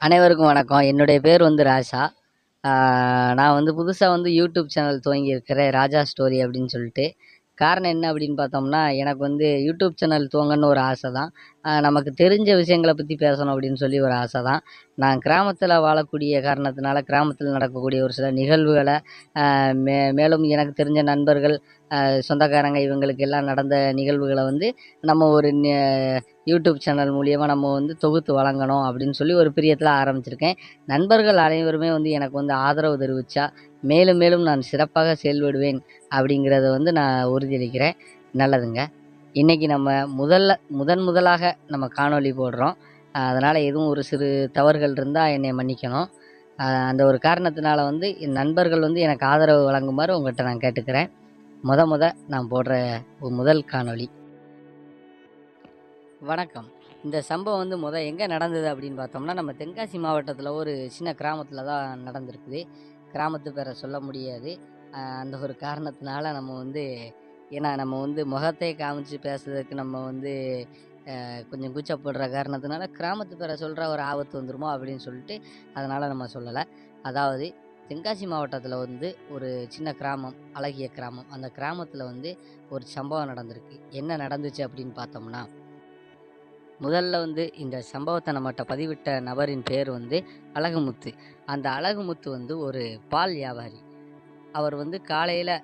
அனைவருக்கும் வணக்கம். என்னுடைய பேர் வந்து ராஜா. நான் வந்து புதுசாக வந்து யூடியூப் சேனல் துவங்கியிருக்கிறேன். ராஜா ஸ்டோரி அப்படின்னு சொல்லிட்டு. காரணம் என்ன அப்படின்னு பார்த்தோம்னா எனக்கு வந்து யூடியூப் சேனல் துவங்கன்னு ஒரு ஆசை தான் நமக்கு தெரிஞ்ச விஷயங்களை பற்றி பேசணும் அப்படின்னு சொல்லி ஒரு ஆசை தான் நான் கிராமத்தில் வாழக்கூடிய காரணத்தினால கிராமத்தில் நடக்கக்கூடிய ஒரு சில நிகழ்வுகளை மே மேலும் எனக்கு தெரிஞ்ச நண்பர்கள் சொந்தக்காரங்க இவங்களுக்கு எல்லாம் நடந்த நிகழ்வுகளை வந்து நம்ம ஒரு யூடியூப் சேனல் மூலியமாக நம்ம வந்து தொகுத்து வழங்கணும் அப்படின்னு சொல்லி ஒரு பிரியத்தில் ஆரம்பிச்சிருக்கேன். நண்பர்கள் அனைவருமே வந்து எனக்கு வந்து ஆதரவு தெரிவித்தா மேலும் மேலும் நான் சிறப்பாக செயல்படுவேன் அப்படிங்கிறத வந்து நான் உறுதியளிக்கிறேன். நல்லதுங்க. இன்றைக்கி நம்ம முதல்ல முதன் முதலாக நம்ம காணொளி போடுறோம். அதனால் எதுவும் ஒரு சிறு தவறுகள் இருந்தால் என்னை மன்னிக்கணும். அந்த ஒரு காரணத்தினால வந்து என் நண்பர்கள் வந்து எனக்கு ஆதரவு வழங்குமாறு உங்கள்கிட்ட நான் கேட்டுக்கிறேன். முத முத நான் போடுற ஒரு முதல் காணொளி. வணக்கம். இந்த சம்பவம் வந்து முத எங்கே நடந்தது அப்படின்னு பார்த்தோம்னா நம்ம தென்காசி மாவட்டத்தில் ஒரு சின்ன கிராமத்தில் தான் நடந்திருக்குது. கிராமத்து பேரை சொல்ல முடியாது. அந்த ஒரு காரணத்தினால நம்ம வந்து ஏன்னா நம்ம வந்து முகத்தை காமிச்சு பேசுறதுக்கு நம்ம வந்து கொஞ்சம் கூச்சப்படுற காரணத்தினால கிராமத்து பேரை சொல்கிற ஒரு ஆபத்து வந்துருமோ அப்படின்னு சொல்லிட்டு அதனால் நம்ம சொல்லலை. அதாவது தென்காசி மாவட்டத்தில் வந்து ஒரு சின்ன கிராமம் அழகிய கிராமம். அந்த கிராமத்தில் வந்து ஒரு சம்பவம் நடந்திருக்கு. என்ன நடந்துச்சு அப்படின்னு பார்த்தோம்னா முதல்ல வந்து இந்த சம்பவத்தை நம்மகிட்ட பதிவிட்ட நபரின் பேர் வந்து அழகுமுத்து. அந்த அழகுமுத்து வந்து ஒரு பால் வியாபாரி. அவர் வந்து காலையில்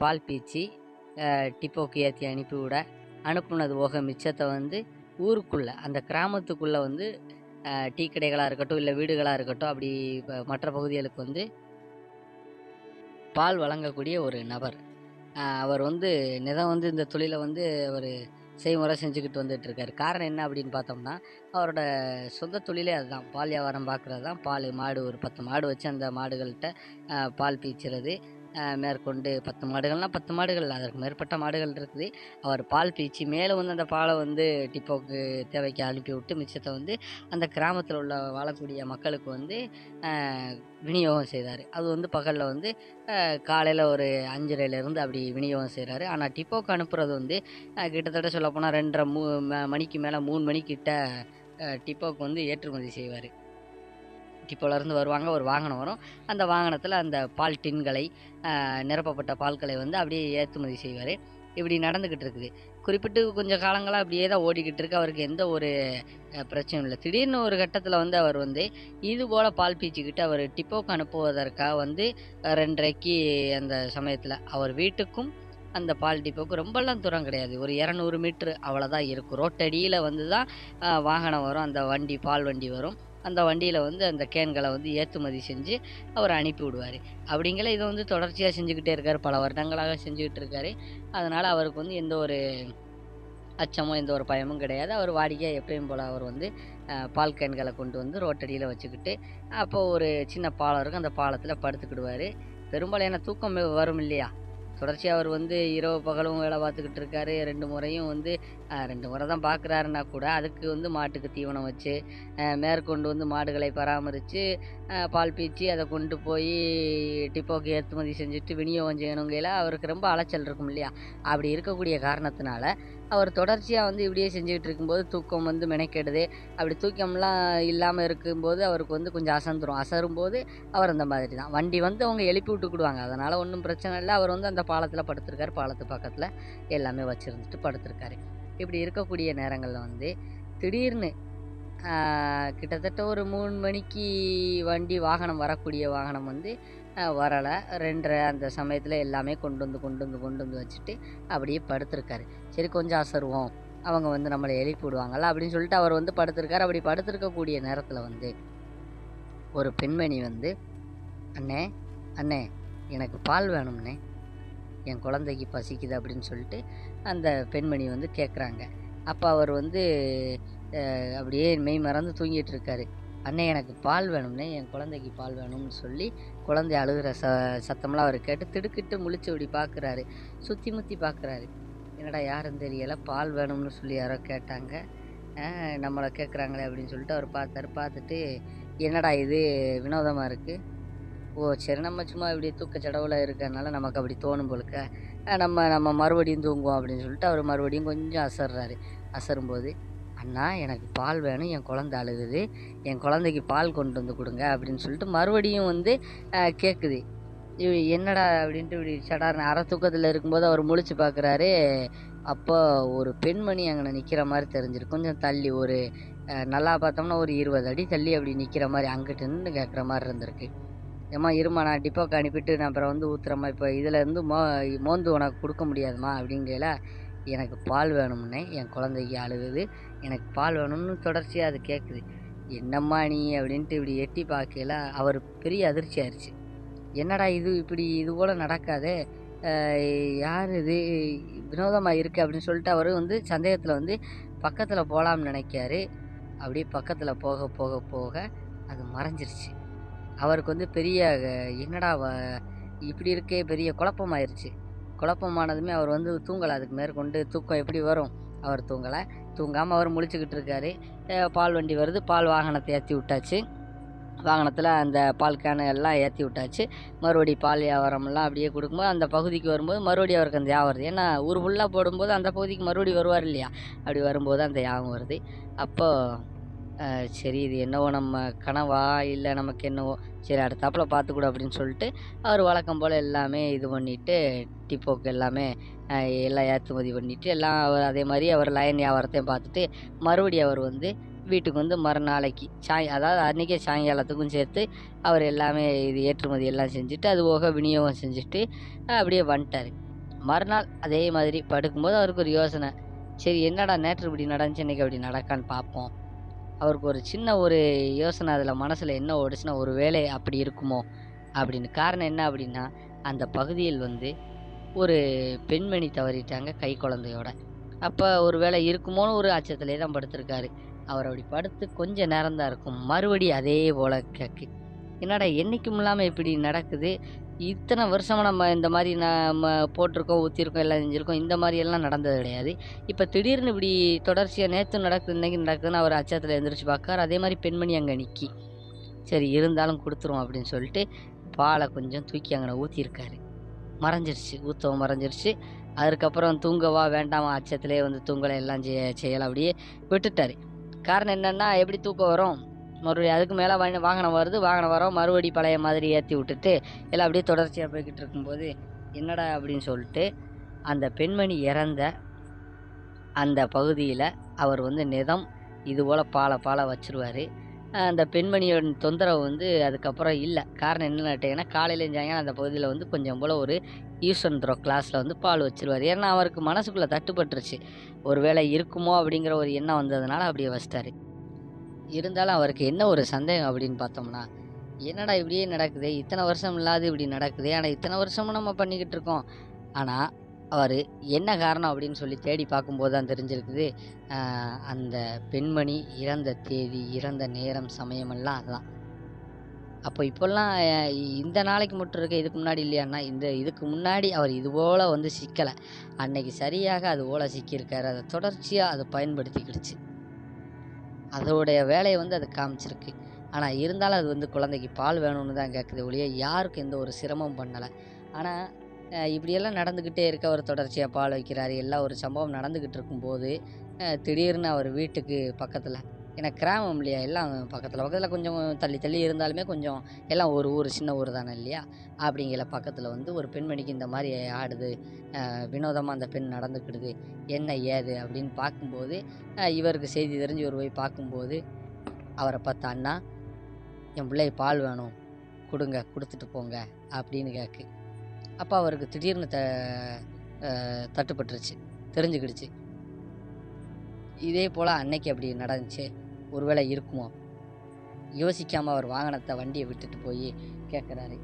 பால் பீச்சி டிப்போக்கு ஏற்றி அனுப்பிவிட அனுப்புனது போக மிச்சத்தை வந்து ஊருக்குள்ளே அந்த கிராமத்துக்குள்ளே வந்து டீ கடைகளாக இருக்கட்டும் இல்லை வீடுகளாக இருக்கட்டும் அப்படி மற்ற பகுதிகளுக்கு வந்து பால் வழங்கக்கூடிய ஒரு நபர். அவர் வந்து நிதம் வந்து இந்த தொழிலை வந்து அவர் செய்முறை செஞ்சுக்கிட்டு வந்துட்டு காரணம் என்ன அப்படின்னு பார்த்தோம்னா அவரோட சொந்த தொழிலே அதுதான். பால் வியாபாரம் பார்க்குறது தான். பால் மாடு ஒரு பத்து மாடு வச்சு அந்த மாடுகள்கிட்ட பால் பீய்ச்சுறது. மேற்கொண்டு பத்து மாடுகள்னால் பத்து மாடுகள். அதற்கு மேற்பட்ட மாடுகள் இருக்குது. அவர் பால் பீய்ச்சி மேலே வந்து அந்த பாலை வந்து டிப்போக்கு தேவைக்கு அனுப்பி விட்டு மிச்சத்தை வந்து அந்த கிராமத்தில் உள்ள வாழக்கூடிய மக்களுக்கு வந்து விநியோகம் செய்தார். அது வந்து பகலில் வந்து காலையில் ஒரு அஞ்சரைலேருந்து அப்படி விநியோகம் செய்கிறாரு ஆனால் டிப்போக்கு அனுப்புறது வந்து கிட்டத்தட்ட சொல்லப்போனால் ரெண்டரை மூ மணிக்கு மேலே மூணு மணிக்கிட்ட டிப்போக்கு வந்து ஏற்றுமதி செய்வார். டிப்போலேருந்து வருவாங்க ஒரு வாகனம் வரும். அந்த வாகனத்தில் அந்த பால் டின்களை நிரப்பப்பட்ட பால்களை வந்து அப்படியே ஏற்றுமதி செய்வார். இப்படி நடந்துக்கிட்டு இருக்குது. குறிப்பிட்டு கொஞ்சம் காலங்களாக அப்படியே தான் ஓடிக்கிட்டு இருக்கு. அவருக்கு எந்த ஒரு பிரச்சனையும் இல்லை. திடீர்னு ஒரு கட்டத்தில் வந்து அவர் வந்து இது போல் பால் பீச்சிக்கிட்டு அவர் டிப்போக்கு அனுப்புவதற்காக வந்து ரெண்டரைக்கு அந்த சமயத்தில் அவர் வீட்டுக்கும் அந்த பால் டிப்போக்கு ரொம்பலாம் தூரம் கிடையாது. ஒரு இரநூறு மீட்ரு அவ்வளோதான் இருக்கும். ரோட்டடியில் வந்து தான் வாகனம் வரும். அந்த வண்டி பால் வண்டி வரும். அந்த வண்டியில் வந்து அந்த கேன்களை வந்து ஏற்றுமதி செஞ்சு அவர் அனுப்பி விடுவார். அப்படிங்கிற இதை வந்து தொடர்ச்சியாக செஞ்சுக்கிட்டே இருக்கார். பல வருடங்களாக செஞ்சுக்கிட்டு இருக்காரு. அதனால் அவருக்கு வந்து எந்த ஒரு அச்சமோ எந்த ஒரு பயமும் கிடையாது. அவர் வாடிக்கையாக எப்பயும் போல் அவர் வந்து பால் கேன்களை கொண்டு வந்து ரோட்டடியில் வச்சுக்கிட்டு அப்போது ஒரு சின்ன பாலம் இருக்கும். அந்த பாலத்தில் படுத்துக்கிடுவார். பெரும்பாலான தூக்கம் வரும் இல்லையா? தொடர்ச்சியாக அவர் வந்து இரவு பகலும் வேலை பார்த்துக்கிட்டு இருக்காரு. ரெண்டு முறையும் வந்து ரெண்டு முறை தான் பார்க்குறாருன்னா கூட அதுக்கு வந்து மாட்டுக்கு தீவனம் வச்சு மேற்கொண்டு வந்து மாடுகளை பராமரித்து பால் பீச்சி அதை கொண்டு போய் டிப்போக்கு ஏற்றுமதி செஞ்சுட்டு விநியோகம் செய்யணுங்கையில் அவருக்கு ரொம்ப அலைச்சல் இருக்கும் இல்லையா? அப்படி இருக்கக்கூடிய காரணத்தினால அவர் தொடர்ச்சியாக வந்து இப்படியே செஞ்சுக்கிட்டு இருக்கும்போது தூக்கம் வந்து மெனக்கெடுது. அப்படி தூக்கம்லாம் இல்லாமல் இருக்கும்போது அவருக்கு வந்து கொஞ்சம் அசந்துரும். அசரும்போது அவர் அந்த மாதிரி தான் வண்டி வந்து அவங்க எழுப்பி விட்டுக்கிடுவாங்க. அதனால் ஒன்றும் பிரச்சனை இல்லை. அவர் வந்து அந்த பாலத்தில் படுத்திருக்காரு. பாலத்து பக்கத்தில் எல்லாமே வச்சுருந்துட்டு படுத்திருக்காரு. இப்படி இருக்கக்கூடிய நேரங்களில் வந்து திடீர்னு கிட்டத்தட்ட ஒரு மூணு மணிக்கு வண்டி வாகனம் வரக்கூடிய வாகனம் வந்து வரலை. ரெண்டரை அந்த சமயத்தில் எல்லாமே கொண்டு வந்து கொண்டு வந்து கொண்டு வந்து வச்சுட்டு அப்படியே படுத்திருக்காரு. சரி கொஞ்சம் அசருவோம். அவங்க வந்து நம்மளை எழுப்பி விடுவாங்கல்ல அப்படின்னு சொல்லிட்டு அவர் வந்து படுத்திருக்காரு. அப்படி படுத்திருக்கக்கூடிய நேரத்தில் வந்து ஒரு பெண்மணி வந்து அண்ணே அண்ணே எனக்கு பால் வேணும்ண்ணே. என் குழந்தைக்கு பசிக்குது அப்படின்னு சொல்லிட்டு அந்த பெண்மணி வந்து கேட்குறாங்க அப்போ அவர் வந்து அப்படியே மெய் மறந்து தூங்கிட்டு இருக்காரு. அண்ணே எனக்கு பால் வேணும்னே என் குழந்தைக்கு பால் வேணும்னு சொல்லி குழந்தை அழுகிற ச சத்தம்லாம் அவர் கேட்டு திடுக்கிட்டு முழிச்சு இப்படி பார்க்குறாரு சுற்றி முற்றி பார்க்குறாரு என்னடா யாரும் தெரியலை பால் வேணும்னு சொல்லி யாரோ கேட்டாங்க. நம்மளை கேட்குறாங்களே அப்படின்னு சொல்லிட்டு அவர் பார்த்தாரு. பார்த்துட்டு என்னடா இது வினோதமாக இருக்குது ஓ சரி நம்ம சும்மா இப்படி தூக்க செடவில் இருக்கிறனால நமக்கு அப்படி தோணும் போலுக்க. நம்ம நம்ம மறுபடியும் தூங்குவோம் அப்படின்னு சொல்லிட்டு அவர் மறுபடியும் கொஞ்சம் அசர்றாரு. அசரும்போது அண்ணா எனக்கு பால் வேணும் என் குழந்த அழுகுது என் குழந்தைக்கு பால் கொண்டு வந்து கொடுங்க அப்படின்னு சொல்லிட்டு மறுபடியும் வந்து கேட்குது இவ என்னடா அப்படின்ட்டு இப்படி சடார்னு அரை தூக்கத்தில் இருக்கும்போது அவர் முழிச்சு பார்க்குறாரு அப்போ ஒரு பெண்மணி அங்கே நிற்கிற மாதிரி தெரிஞ்சிருக்கு கொஞ்சம் தள்ளி ஒரு நல்லா பார்த்தோம்னா ஒரு இருபது அடி தள்ளி அப்படி நிற்கிற மாதிரி அங்கிட்டு நின்று கேட்குற மாதிரி இருந்திருக்கு. ஏம்மா இருமா நான் டிப்போக்கு அனுப்பிட்டு நான் அப்புறம் வந்து ஊத்துறம்மா இப்போ இதுலேருந்து மோ மோந்து உனக்கு கொடுக்க முடியாதும்மா அப்படிங்கல எனக்கு பால் வேணும்னே என் குழந்தைக்கு அழுகுது எனக்கு பால் வேணும்னு தொடர்ச்சியாக அது கேட்குது என்னம்மா நீ? அப்படின்ட்டு இப்படி எட்டி பார்க்கல அவர் பெரிய அதிர்ச்சி ஆயிடுச்சு என்னடா இது? இப்படி இது போல் நடக்காதே. யார் இது? வினோதமாக இருக்குது அப்படின்னு சொல்லிட்டு அவர் வந்து சந்தேகத்தில் வந்து பக்கத்தில் போகலாம்னு நினைக்காரு அப்படியே பக்கத்தில் போக போக போக அது மறைஞ்சிருச்சு. அவருக்கு வந்து பெரிய என்னடா வ- இப்படி இருக்கே? பெரிய குழப்பமாயிருச்சு. குழப்பமானதுமே அவர் வந்து தூங்கலை. அதுக்கு மேற்கொண்டு தூக்கம் எப்படி வரும்? அவர் தூங்கலை. தூங்காமல் அவர் முழிச்சுக்கிட்டு இருக்காரு. பால் வண்டி வருது. பால் வாகனத்தை ஏற்றி விட்டாச்சு. வாகனத்தில் அந்த பால் கேனு எல்லாம் ஏற்றி விட்டாச்சு. மறுபடி பால் வியாபாரம்லாம் அப்படியே கொடுக்கும்போது அந்த பகுதிக்கு வரும்போது மறுபடியும் அவருக்கு அந்த ஞாபகம் வருது. ஏன்னா ஊர் ஃபுல்லாக போடும்போது அந்த பகுதிக்கு மறுபடியும் வருவார் இல்லையா? அப்படி வரும்போது அந்த ஞாபகம் வருது. அப்போது சரி இது என்னவோ நம்ம கனவா? இல்லை நமக்கு என்னவோ? சரி அடுத்தாப்புல பார்த்துக்கூட அப்படின்னு சொல்லிட்டு அவர் வழக்கம் போல் எல்லாமே இது பண்ணிவிட்டு டிப்போக்கு எல்லாமே எல்லாம் ஏற்றுமதி பண்ணிவிட்டு எல்லாம் அவர் அதே மாதிரி அவர் லைன் வியாபாரத்தையும் பார்த்துட்டு மறுபடியும் அவர் வந்து வீட்டுக்கு வந்து மறுநாளைக்கு சாய் அதாவது அன்றைக்கே சாயங்காலத்துக்கும் சேர்த்து அவர் எல்லாமே இது ஏற்றுமதி எல்லாம் செஞ்சுட்டு அது போக விநியோகம் செஞ்சுட்டு அப்படியே வந்துட்டார். மறுநாள் அதே மாதிரி படுக்கும்போது அவருக்கு ஒரு யோசனை. சரி என்னடா நேற்று இப்படி நடந்துச்சு இன்னைக்கு அப்படி நடக்கான்னு பார்ப்போம். அவருக்கு ஒரு சின்ன ஒரு யோசனை அதில் மனசில் என்ன ஓடுச்சுன்னா ஒரு வேலை அப்படி இருக்குமோ அப்படின்னு. காரணம் என்ன அப்படின்னா அந்த பகுதியில் வந்து ஒரு பெண்மணி தவறிட்டாங்க கை குழந்தையோட. அப்போ ஒரு வேளை இருக்குமோன்னு ஒரு அச்சத்திலே தான் படுத்திருக்காரு. அவர் அப்படி படுத்து கொஞ்ச நேரம் தான் இருக்கும். மறுபடி அதே போல் கேக்கு. என்னடா என்றைக்கும் இல்லாமல் இப்படி நடக்குது? இத்தனை வருஷமாக நம்ம இந்த மாதிரி நம்ம போட்டிருக்கோம் ஊற்றிருக்கோம் எல்லாம் செஞ்சுருக்கோம். இந்த மாதிரி எல்லாம் நடந்தது கிடையாது. இப்போ திடீர்னு இப்படி தொடர்ச்சியாக நேற்று நடக்குது இன்றைக்கி நடக்குதுன்னு அவர் அச்சத்தில் எழுந்திரிச்சு பார்க்கார் அதே மாதிரி பெண்மணி அங்கே நிற்கி சரி இருந்தாலும் கொடுத்துருவோம் அப்படின்னு சொல்லிட்டு பாலை கொஞ்சம் தூக்கி அங்கே ஊற்றிருக்காரு மறைஞ்சிருச்சு ஊற்றவும் மறைஞ்சிருச்சு. அதுக்கப்புறம் தூங்கவா வேண்டாமா அச்சத்திலே வந்து தூங்கலை எல்லாம் செய்ய செய்யலாம் அப்படியே விட்டுட்டார். காரணம் என்னென்னா எப்படி தூக்கம் வரும்? மறுபடியும் அதுக்கு மேலே வாகனம் வருது வாகனம் வரோம் மறுபடி பழைய மாதிரி ஏற்றி விட்டுட்டு எல்லாம் அப்படியே தொடர்ச்சியாக போய்கிட்டு இருக்கும்போது என்னடா அப்படின்னு சொல்லிட்டு அந்த பெண்மணி இறந்த அந்த பகுதியில் அவர் வந்து நிதம் இதுபோல் பாலை பாலை வச்சுருவார். அந்த பெண்மணியோட தொந்தரவு வந்து அதுக்கப்புறம் இல்லை. காரணம் என்னென்னு கேட்டிங்கன்னா காலையில் சாயங்காலம் அந்த பகுதியில் வந்து கொஞ்சம் போல் ஒரு யூஸ் அண்ட் கிளாஸில் வந்து பால் வச்சிருவார். ஏன்னா அவருக்கு மனசுக்குள்ளே தட்டுப்பட்டுருச்சு. ஒருவேளை இருக்குமோ அப்படிங்கிற ஒரு எண்ணம் வந்ததுனால அப்படியே வச்சிட்டாரு. இருந்தாலும் அவருக்கு என்ன ஒரு சந்தேகம் அப்படின்னு பார்த்தோம்னா என்னடா இப்படியே நடக்குது? இத்தனை வருஷம் இல்லாது இப்படி நடக்குது? ஆனால் இத்தனை வருஷமும் நம்ம பண்ணிக்கிட்டு இருக்கோம். ஆனால் அவர் என்ன காரணம் அப்படின்னு சொல்லி தேடி பார்க்கும்போது தான் தெரிஞ்சிருக்குது. அந்த பெண்மணி இறந்த தேதி இறந்த நேரம் சமயமெல்லாம் அதுதான். அப்போ இப்போல்லாம் இந்த நாளைக்கு மட்டும் இருக்க இதுக்கு முன்னாடி இல்லையான்னா இந்த இதுக்கு முன்னாடி அவர் இது போல் வந்து சிக்கலை. அன்னைக்கு சரியாக அது போல் சிக்கியிருக்காரு. அதை தொடர்ச்சியாக அதை பயன்படுத்திக்கிடுச்சு. அதோடைய வேலையை வந்து அது காமிச்சிருக்கு. ஆனால் இருந்தாலும் அது வந்து குழந்தைக்கு பால் வேணும்னு தான் கேட்குது ஒழிய யாருக்கும் எந்த ஒரு சிரமம் பண்ணலை. ஆனால் இப்படியெல்லாம் நடந்துக்கிட்டே இருக்க அவர் தொடர்ச்சியாக பால் வைக்கிறாரு. எல்லாம் ஒரு சம்பவம் நடந்துக்கிட்டு இருக்கும்போது திடீர்னு அவர் வீட்டுக்கு பக்கத்தில் ஏன்னா கிராமம் இல்லையா எல்லாம் பக்கத்தில். பக்கத்தில் கொஞ்சம் தள்ளி தள்ளி இருந்தாலுமே கொஞ்சம் எல்லாம் ஒரு ஊர் சின்ன ஊர் தானே இல்லையா? அப்படிங்கிற பக்கத்தில் வந்து ஒரு பெண்மணிக்கு இந்த மாதிரி ஆடுது. வினோதமாக அந்த பெண் நடந்துக்கிடுது. என்ன ஏது? அப்படின்னு பார்க்கும்போது இவருக்கு செய்தி தெரிஞ்சு ஒரு போய் பார்க்கும்போது அவரை பார்த்து அண்ணா என் பிள்ளை பால் வேணும். கொடுங்க கொடுத்துட்டு போங்க. அப்படின்னு கேட்கு அப்போ அவருக்கு திடீர்னு த தட்டுப்பட்டுருச்சு. தெரிஞ்சுக்கிடுச்சு. இதே போல் அன்னைக்கு அப்படி நடந்துச்சு. ஒருவேளை இருக்குமோ? யோசிக்காமல் அவர் வாகனத்தை வண்டியை விட்டுட்டு போய் கேட்குறாரு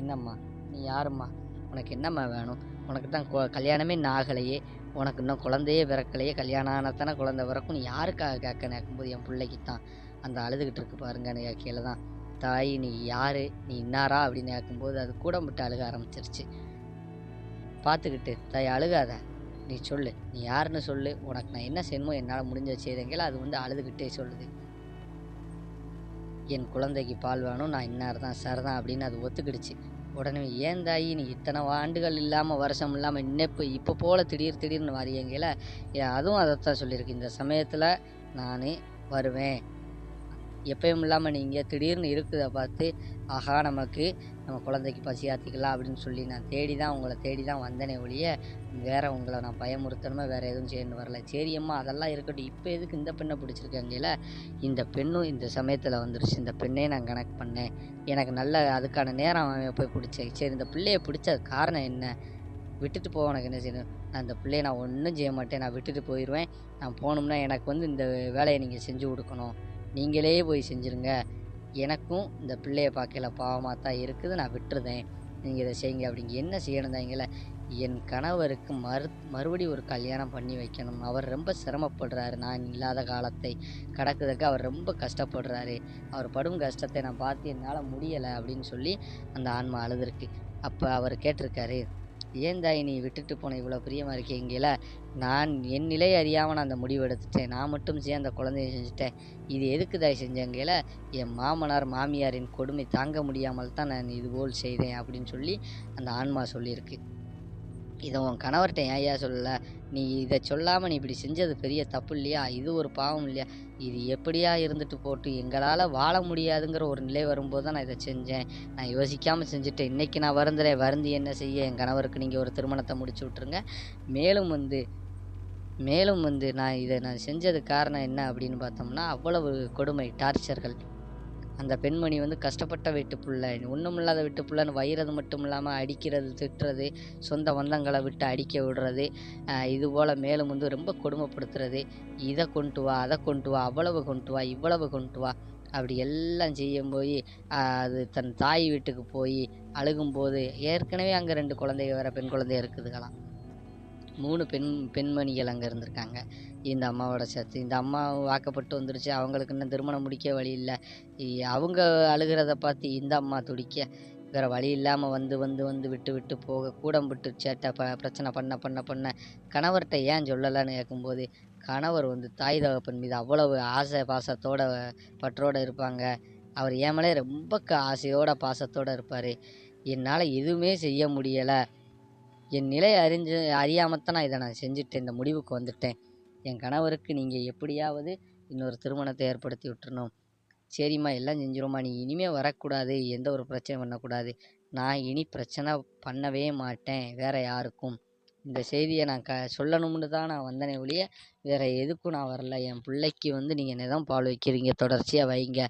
என்னம்மா நீ யாரும்மா? உனக்கு என்னம்மா வேணும்? உனக்கு தான் கல்யாணமே இன்னும் ஆகலையே உனக்கு இன்னும் குழந்தையே பிறக்கலையே. கல்யாணம் ஆனத்தானே குழந்தை பிறக்கும். நீ யாருக்காக கேட்க கேட்கும்போது என் பிள்ளைக்கு தான் அந்த அழுதுகிட்டு இருக்கு பாருங்க கேட்கையில தான் தாய் நீ யார் நீ இன்னாரா அப்படின்னு கேட்கும்போது அது கூட விட்டு அழுக ஆரம்பிச்சிருச்சு. பார்த்துக்கிட்டு தாய் அழுகாத. நீ சொல்லு. நீ யாருன்னு சொல்லு. உனக்கு நான் என்ன செய்யணுமோ என்னால் முடிஞ்ச செய்தங்கள அது வந்து அழுதுகிட்டே சொல்லுது. என் குழந்தைக்கு பால் வேணும். நான் இன்னார் தான் சார் தான் அப்படின்னு அது ஒத்துக்கிடுச்சு. உடனே ஏன் தாயி நீ இத்தனை ஆண்டுகள் இல்லாமல் வருஷம் இல்லாமல் இன்னும் இப்போ இப்போ போல் திடீர் திடீர்னு வரியங்கில அதுவும் அதைத்தான் சொல்லியிருக்கு. இந்த சமயத்தில் நான் வருவேன். எப்பயும் இல்லாமல் நீங்கள் திடீர்னு இருக்கிறத பார்த்து ஆஹா நமக்கு நம்ம குழந்தைக்கு பசி ஆற்றிக்கலாம் அப்படின்னு சொல்லி நான் தேடி தான் உங்களை தேடி தான் வந்தேனே ஒழிய வேற உங்களை நான் பயமுறுத்தணுமா? வேறு எதுவும் செய்யணும் வரல. சரி அம்மா அதெல்லாம் இருக்கட்டும். இப்போ எதுக்கு இந்த பெண்ணை பிடிச்சிருக்கேங்கல இந்த பெண்ணும் இந்த சமயத்தில் வந்துருச்சு. இந்த பெண்ணே நான் கனெக்ட் பண்ணேன். எனக்கு நல்ல அதுக்கான நேரம் அவன் போய் பிடிச்சேன் சரி இந்த பிள்ளைய பிடிச்ச காரணம் என்ன? விட்டுட்டு போக உனக்கு என்ன செய்யணும்? நான் இந்த பிள்ளைய நான் ஒன்றும் செய்ய மாட்டேன். நான் விட்டுட்டு போயிடுவேன் நான் போனோம்னா எனக்கு வந்து இந்த வேலையை நீங்கள் செஞ்சு கொடுக்கணும். நீங்களே போய் செஞ்சுருங்க. எனக்கும் இந்த பிள்ளையை பார்க்கல பாவமாக தான் இருக்குது. நான் விட்டுருதேன். நீங்கள் இதை செய்யுங்க அப்படிங்க. என்ன செய்யணும் தாங்கள என் கணவருக்கு மறு மறுபடி ஒரு கல்யாணம் பண்ணி வைக்கணும். அவர் ரொம்ப சிரமப்படுறாரு. நான் இல்லாத காலத்தை கடக்குறதுக்கு அவர் ரொம்ப கஷ்டப்படுறாரு. அவர் படும் கஷ்டத்தை நான் பார்த்து என்னால் முடியலை அப்படின்னு சொல்லி அந்த ஆன்மா அழுதுருக்கு. அப்போ அவர் கேட்டிருக்காரு ஏன் தாய் நீ விட்டுட்டு போன இவ்வளோ பிரியமாக இருக்கீங்கள நான் என் நிலை அறியாமல் நான் அந்த முடிவு எடுத்துட்டேன். நான் மட்டும் செய்ய அந்த குழந்தைய செஞ்சுட்டேன். இது எதுக்கு தாய் செஞ்சேங்கல என் மாமனார் மாமியாரின் கொடுமை தாங்க முடியாமல் தான் நான் இதுபோல் செய்தேன் அப்படின்னு சொல்லி அந்த ஆன்மா சொல்லியிருக்கு. இதை உன் கணவர்கிட்ட ஏன் சொல்லலை? நீ இதை சொல்லாமல் நீ இப்படி செஞ்சது பெரிய தப்பு இல்லையா? இது ஒரு பாவம் இல்லையா? இது எப்படியா இருந்துட்டு போட்டு எங்களால் வாழ முடியாதுங்கிற ஒரு நிலை வரும்போது தான் நான் இதை செஞ்சேன். நான் யோசிக்காமல் செஞ்சுட்டேன். இன்றைக்கி நான் வருந்துறேன். வருந்தி என்ன செய்ய? என் கணவருக்கு நீங்கள் ஒரு திருமணத்தை முடிச்சு விட்ருங்க மேலும் வந்து மேலும் வந்து நான் இதை நான் செஞ்சது காரணம் என்ன அப்படின்னு பார்த்தோம்னா அவ்வளவு கொடுமை டார்ச்சர்கள். அந்த பெண்மணி வந்து கஷ்டப்பட்ட வீட்டு பிள்ளை. ஒன்றும் வீட்டு பிள்ளைன்னு வயிறது மட்டும் இல்லாமல் அடிக்கிறது திட்டுறது சொந்த பந்தங்களை விட்டு அடிக்க விடுறது இதுபோல் இது போல் மேலும் வந்து ரொம்ப கொடுமைப்படுத்துறது. இதை கொண்டு வா அதை கொண்டு வா அவ்வளவு கொண்டு வா இவ்வளவு கொண்டு வா. அப்படி எல்லாம் செய்யும் போய் அது தன் தாய் வீட்டுக்கு போய் அழுகும்போது ஏற்கனவே அங்கே ரெண்டு குழந்தைங்க வேறு பெண் குழந்தைய இருக்குதுங்களாம். மூணு பெண் பெண்மணிகள் அங்கே இருந்திருக்காங்க. இந்த அம்மாவோட சேர்த்து. இந்த அம்மா வாக்கப்பட்டு வந்துருச்சு. அவங்களுக்கு இன்னும் திருமணம் முடிக்க வழி இல்லை. அவங்க அழுகிறத பார்த்து இந்த அம்மா துடிக்க. வேறு வழி இல்லாமல் வந்து வந்து வந்து விட்டு விட்டு போக கூடம் விட்டு சேட்டை ப பிரச்சனை பண்ண பண்ண பண்ண கணவர்கிட்ட ஏன் சொல்லலான்னு கேட்கும்போது கணவர் வந்து தாய் தகப்பன் மீது அவ்வளவு ஆசை பாசத்தோட பற்றோடு இருப்பாங்க. அவர் ஏமலே மேலே ரொம்ப ஆசையோட பாசத்தோடு இருப்பார். என்னால் எதுவுமே செய்ய முடியலை. என் நிலை அறிஞ்சு அறியாமத்தான் நான் இதை நான் செஞ்சுட்டேன் இந்த முடிவுக்கு வந்துட்டேன். என் கணவருக்கு நீங்கள் எப்படியாவது இன்னொரு திருமணத்தை ஏற்படுத்தி விட்டுறணும். சரிம்மா எல்லாம் செஞ்சிரும்மா நீ இனிமே வரக்கூடாது எந்த ஒரு பிரச்சனையும் பண்ணக்கூடாது. நான் இனி பிரச்சனை பண்ணவே மாட்டேன் வேற யாருக்கும். இந்த செய்தியை நான் க சொல்லணும்னு தான் நான் வந்தேனே ஒழிய வேறு எதுக்கும் நான் வரல. என் பிள்ளைக்கு வந்து நீங்கள் நிதம் பால் வைக்கிறீங்க? தொடர்ச்சியாக வைங்க.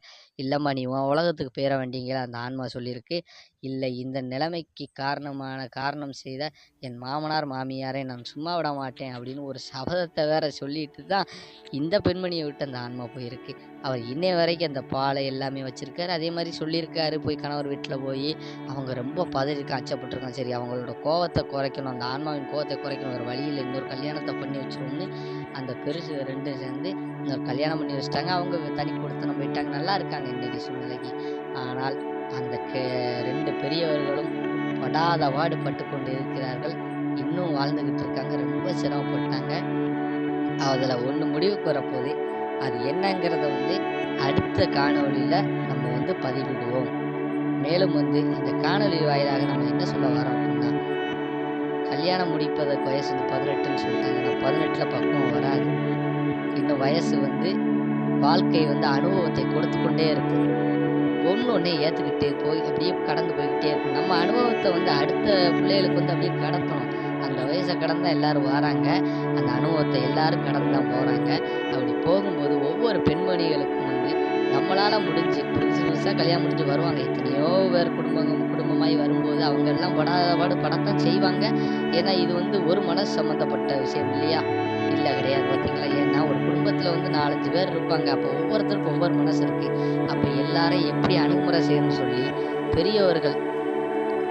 இல்லைம்மா நீ உன் உலகத்துக்கு பேர வேண்டீங்களா? அந்த ஆன்மா சொல்லியிருக்கு. இல்லை இந்த நிலைமைக்கு காரணமான காரணம் செய்த என் மாமனார் மாமியாரை நான் சும்மா விட மாட்டேன் அப்படின்னு ஒரு சபதத்தை வேற சொல்லிட்டு தான் இந்த பெண்மணியை விட்டு அந்த ஆன்மா போயிருக்கு. அவர் இன்னை வரைக்கும் அந்த பாலை எல்லாமே வச்சுருக்காரு. அதே மாதிரி சொல்லியிருக்காரு. போய் கணவர் வீட்டில் போய் அவங்க ரொம்ப பதவி அச்சப்பட்டிருக்காங்க சரி அவங்களோட கோவத்தை குறைக்கணும். அந்த ஆன்மாவின் கோவத்தை குறைக்கணும். ஒரு வழியில் இன்னொரு கல்யாணத்தை பண்ணி வச்சிருவோம்னு அந்த பெருசு ரெண்டும் சேர்ந்து இன்னொரு கல்யாணம் பண்ணி வச்சிட்டாங்க. அவங்க தனி கொடுத்தனம் போயிட்டாங்க. நல்லா இருக்காங்க இன்றைக்கி சூழ்நிலைக்கு. ஆனால் அந்த கே ரெண்டு பெரியவர்களும் படாத பாடுபட்டு கொண்டு இருக்கிறார்கள். இன்னும் வாழ்ந்துக்கிட்டு இருக்காங்க. ரொம்ப சிரமப்பட்டாங்க. அதில் ஒன்று முடிவுக்கு வரப்போகுது. அது என்னங்கிறத வந்து அடுத்த காணொளியில் நம்ம வந்து பதிவிடுவோம். மேலும் வந்து இந்த காணொளி வாயிலாக நம்ம என்ன சொல்ல வரோம்? கல்யாணம் முடிப்பதற்கு வயசு வந்து பதினெட்டுன்னு சொல்லிட்டாங்க. நான் பதினெட்டில் பக்குவம் வராது. இந்த வயசு வந்து வாழ்க்கை வந்து அனுபவத்தை கொடுத்து கொண்டே இருக்குது ஒன்று ஒன்றே ஏற்றுக்கிட்டே போய் அப்படியே கடந்து போய்கிட்டே இருக்கும். நம்ம அனுபவத்தை வந்து அடுத்த பிள்ளைகளுக்கு வந்து அப்படியே கடத்தணும். அந்த வயசை கடந்தால் எல்லாரும் வராங்க. அந்த அனுபவத்தை எல்லாரும் கடந்து தான் போகிறாங்க அப்படி போகும்போது ஒவ்வொரு பெண்மணிகளுக்கும் வந்து நம்மளால் முடிஞ்சு புதுசு புதுசாக கல்யாணம் முடிஞ்சு வருவாங்க. எத்தனையோ பேர் குடும்பங்கள் குடும்பமாய் வரும்போது அவங்க எல்லாம் படாத பாடு படத்தான் செய்வாங்க. ஏன்னா இது வந்து ஒரு மனசு சம்மந்தப்பட்ட விஷயம் இல்லையா? இல்லை கிடையாது பார்த்தீங்களா ஏன்னா ஒரு குடும்பத்தில் வந்து நாலஞ்சு பேர் இருப்பாங்க. அப்போ ஒவ்வொருத்தருக்கும் ஒவ்வொரு மனசு இருக்குது அப்போ எல்லாரையும் எப்படி அணுகுமுறை செய்யணும்னு சொல்லி பெரியவர்கள்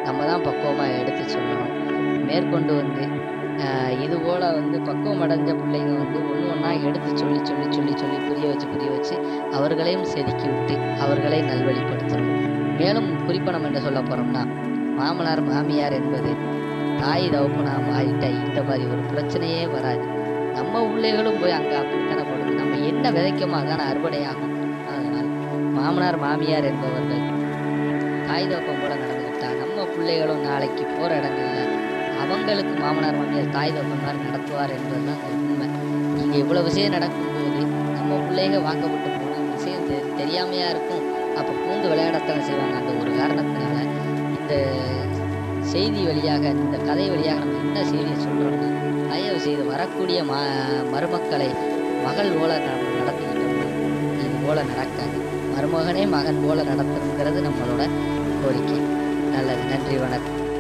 நம்ம தான் பக்குவமாக எடுத்து சொல்லணும். மேற்கொண்டு வந்து இது போல் வந்து பக்குவம் அடைஞ்ச பிள்ளைங்க வந்து ஒன்று ஒன்றா எடுத்து சொல்லி சொல்லி சொல்லி சொல்லி புரிய வச்சு புரிய வச்சு அவர்களையும் செதுக்கி விட்டு அவர்களை நல்வழிப்படுத்தணும். மேலும் குறிப்பணம் நம்ம என்ன சொல்ல போகிறோம்னா மாமனார் மாமியார் என்பது தாய் தவப்புனா மாறிட்டா இந்த மாதிரி ஒரு பிரச்சனையே வராது. நம்ம பிள்ளைகளும் போய் அங்கே அப்படித்தானே படுது நம்ம என்ன விதைக்கமோ அதான அறுவடையாகும். அதனால் மாமனார் மாமியார் என்பவர்கள் தாய் தகப்பன் போல நடந்துக்கிட்டா நம்ம பிள்ளைகளும் நாளைக்கு போகிற இடங்கள்ல அவங்களுக்கு மாமனார் மாமியார் தாய் தகப்பன் மாதிரி நடத்துவார் என்பதுதான் உண்மை. இங்கே இவ்வளோ விஷயம் நடக்கும்போது நம்ம பிள்ளைக வாங்கப்பட்டு போன விஷயம் தெ தெரியாமையா இருக்கும். அப்போ பூந்து விளையாடத்தானே செய்வாங்க. அந்த ஒரு காரணத்தினால இந்த செய்தி வழியாக இந்த கதை வழியாக நம்ம என்ன செய்தியை சொல்கிறோம்னா தயவு செய்து வரக்கூடிய ம மருமக்களை மகள் போல நம்ம நடத்திக்கிட்டோம்னா இது போல நடக்காது. மருமகனே மகன் போல நடத்தணுங்கிறது நம்மளோட கோரிக்கை. நல்லது. நன்றி. வணக்கம்.